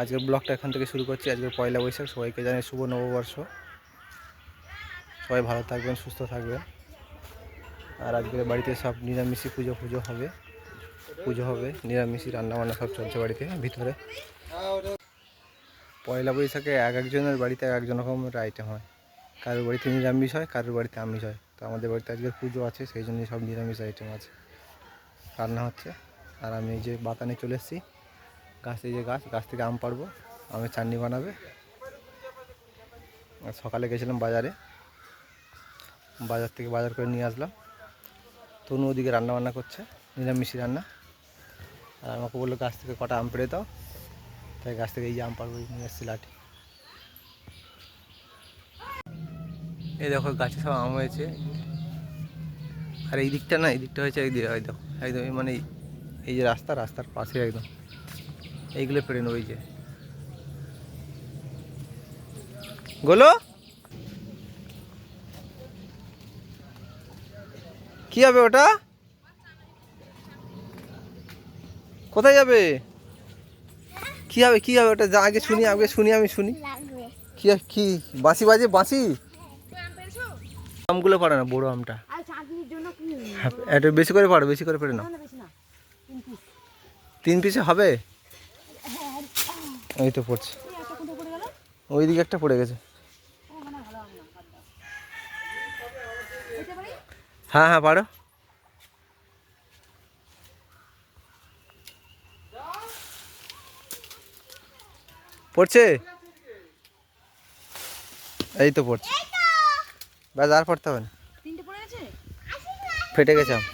আজকের ব্লগটা এখান থেকে শুরু করছি। আজকের পয়লা বৈশাখ, সবাইকে জানাই শুভ নববর্ষ। সবাই ভালো থাকবেন, সুস্থ থাকবেন। আর আজকের বাড়িতে সব নিরামিষই পুজো পুজো হবে। পুজো হবে, নিরামিষই রান্নাবান্না সব চলছে বাড়িতে, ভিতরে। পয়লা বৈশাখে এক একজনের বাড়িতে এক একজন রকমের আইটেম হয়। কারোর বাড়িতে নিরামিষ হয়, কারোর বাড়িতে আমিষ হয়। তো আমাদের বাড়িতে আজকের পুজো আছে, সেই জন্যই সব নিরামিষ আইটেম আছে। রান্না হচ্ছে। আর আমি যে বাতানে চলে এসেছি। গাছ, এই যে গাছ গাছ থেকে আম পারব আমের চাটনি বানাবে। সকালে গেছিলাম বাজারে, বাজার থেকে বাজার করে নিয়ে আসলাম। তনু ওদিকে রান্নাবান্না করছে নিরামিষি রান্না। আর আমাকে বলল, গাছ থেকে কটা আম পেড়ে দাও। তাই গাছ থেকে এই যে আম পারব নিয়ে এসেছি লাঠি। এই দেখো, গাছে সব আম হয়েছে। আর এই দিকটা না, এই দিকটা হয়েছে, এই দিকে দেখো, একদম মানে এই যে রাস্তা, রাস্তার পাশে একদম। এইগুলো পেরে নেব এই যে। গোলো? কি হবে ওটা? কোথায় যাবে? কি হবে কি হবে ওটা? যা আগে শুনি আগে শুনি আমি শুনি। কি কি? বাঁশি বাজে বাঁশি? আমগুলো পারে না বড় আমটা। হ্যাঁ, একটু বেশি করে পারো বেশি করে পেরে নাও। তিন পিসে হবে? এই তো পড়ছে। এই একটা পড়ে ওই দিকে একটা পড়ে গেছে। মানে হ্যাঁ হ্যাঁ পারো। পড়ছে? এই তো পড়ছে। ব্যাস আর পড়তে হবে না। ফেটে গেছে আম।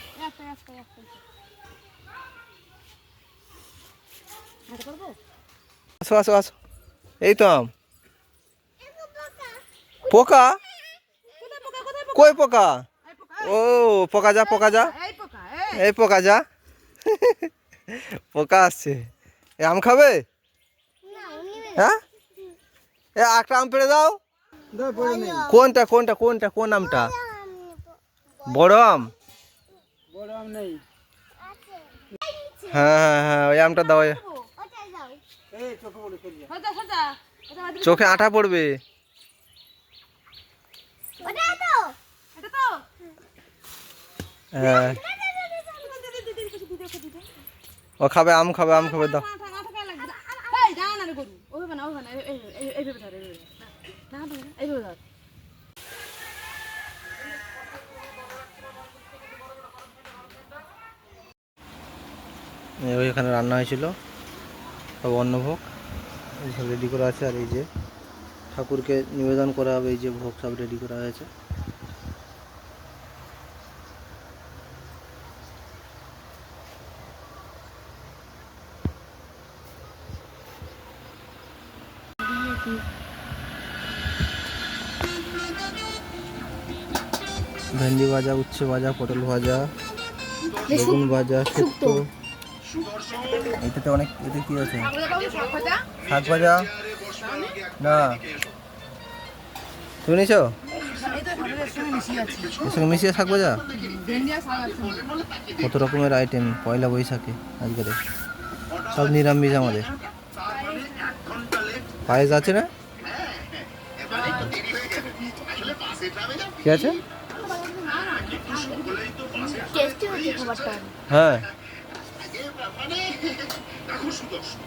আসো আসো আসো। এই তো আম। পোকা? কই পোকা? ও পোকা যা পোকা যা। এই পোকা যা। পোকা আসছে। এ আম খাবে? হ্যাঁ? এ একটা আম পেড়ে দাও। কোনটা কোনটা কোনটা কোন আমটা? বড় আম? হ্যাঁ হ্যাঁ হ্যাঁ ওই আমটা দাও। চোখে আঠা পড়বে। হ্যাঁ। ও খাবে আম খাবে আম খাবে দাও। আঠা আঠা গায়ে লাগবে এই দাও না রে গরু ওইভাবে না ওইভাবে না এই এই এইভাবে ধর এইভাবে ধর। না না না, এইভাবে ধর। এই ওই এখানে রান্না হয়েছিল। সব অন্নভোগ। এই সব রেডি করা আছে। আর এই যে ঠাকুরকে নিবেদন করা হবে এই যে ভোগ সব রেডি করা হয়েছে। ভেন্ডি ভাজা উচ্ছে ভাজা পটল ভাজা বেগুন ভাজা শুক্তো। এটাতে অনেক এতে কি আছে? শাক ভাজা না। তুমি নিছো? এর সঙ্গে মিশিয়ে শাক ভাজা কত রকমের আইটেম পয়লা বৈশাখে আজকের সব নিরামিষ আমাদের। পায়েস আছে না? কি আছে? হ্যাঁ। দেখো সুদর্শন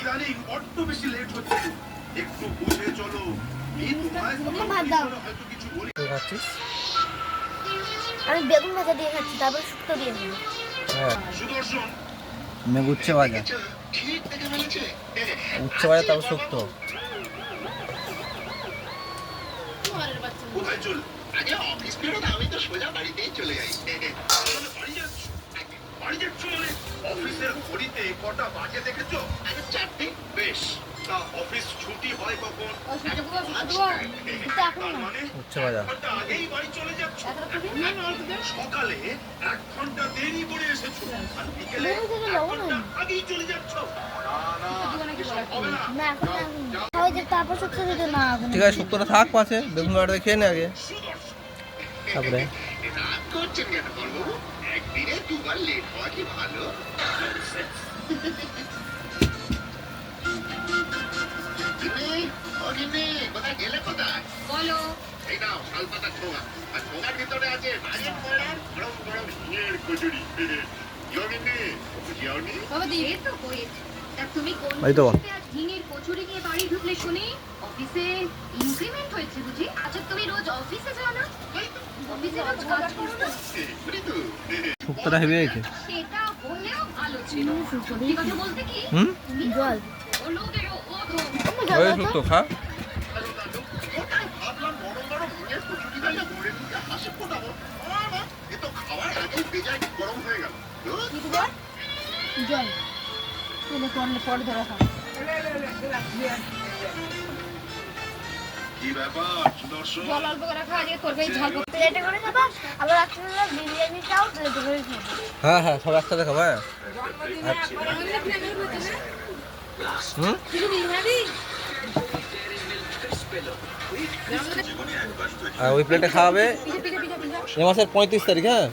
ইদানিং বড্ড বেশি লেট হচ্ছে। একটু বুঝে চলো আমি বেগুন ভাজা দিয়ে খাচ্ছি তারপর শুক্তো দিয়ে দিই হ্যাঁ। সুদর্শন মেঘ উচ্ছে ভাজা। উচ্ছে ভাজা তারপর শুক্তো। কোথায় চল? আগে অফিস ফেরত আমি তো সোজা বাড়িতেই চলে যাই। বাড়ি যাচ্ছ? বাড়ি যাচ্ছ মানে? অফিসের ঘড়িতে কটা বাজে দেখেছ? চারটে। বেশ তা অফিস ছুটি হয় কখন? মানে উচ্ছে ভাজা ঘণ্টা আগেই বাড়ি চলে যাচ্ছ। সকালে এক ঘণ্টা দেরি? করে এসেছ। আর বিকেলে আগেই চলে যাচ্ছ। না না এসব হবে না। না এখন না এখন খাওয়া যাক তারপর শুক্তো দিতে না এখন ঠিক আছে শুক্তোটা থাক পাশে বেগুন খেয়ে নে আগে। তারপরে? রাগ করছেন কেন বলব? একদিনে দুবার লেট হওয়া কি ভালো? আর ছোঁয়ার ভিতরে আছে গরম গরম ঘিয়ের কচুরি তো তুমি কোন ঝিঙের কচুরি নিয়ে বাড়ি ঢুকলে শুনি অফিসে ইনক্রিমেন্ট হয়েছে বুঝি? আচ্ছা তুমি রোজ অফিসে যাও না? অফিসে রোজ কাজ করো না? শুক্তটা হেভে গেছে। সেটা হলেও ভালো ছিল। সত্যি কথা বলতে কি হুম? জল। ওই শুক্তো খা ফোটাবো বাবা, এ তো। হয়ে গেল ধুর। জল। পরে ধরা খাও কি ব্যাপার সুদর্শন জল অল্প করে খাওয়া দিয়ে তরকারি ঝাল করতে প্লেটে করে খাবা আবার রাত্রিবেলা বিরিয়ানি প্লেটে করে খাব হ্যাঁ হ্যাঁ সব একসাথে খাব হ্যাঁ হুম ওই প্লেটে খাওয়াবে এ মাসের পঁয়ত্রিশ তারিখ হ্যাঁ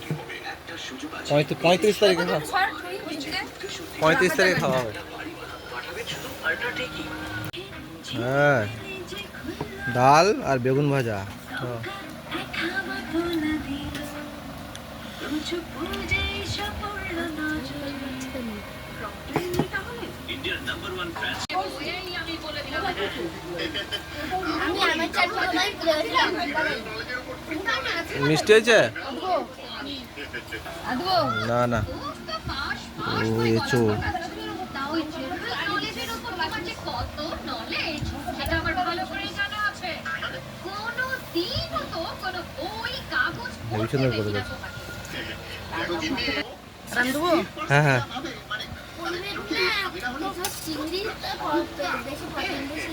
পঁয়ত্রিশ পঁয়ত্রিশ তারিখে পঁয়ত্রিশ তারিখে খাওয়া হবে হ্যাঁ ডাল আর বেগুন ভাজা। হ্যাঁ। মিষ্টি হয়েছে? না না। ও এচো পড়তে সুন্দর করে হ্যাঁ হ্যাঁ।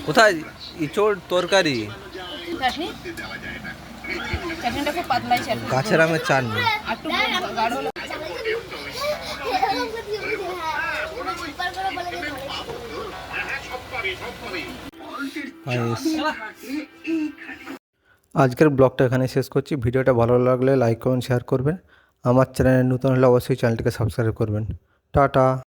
কোথায়? ইচোর তরকারি। গাছের আমের চাটনি। আর আজকের ব্লগটা এখানে শেষ করছি। ভিডিওটা ভালো লাগলে লাইক করুন শেয়ার করবেন। আমার চ্যানেলে নতুন হলে অবশ্যই চ্যানেলটিকে সাবস্ক্রাইব করবেন। টাটা।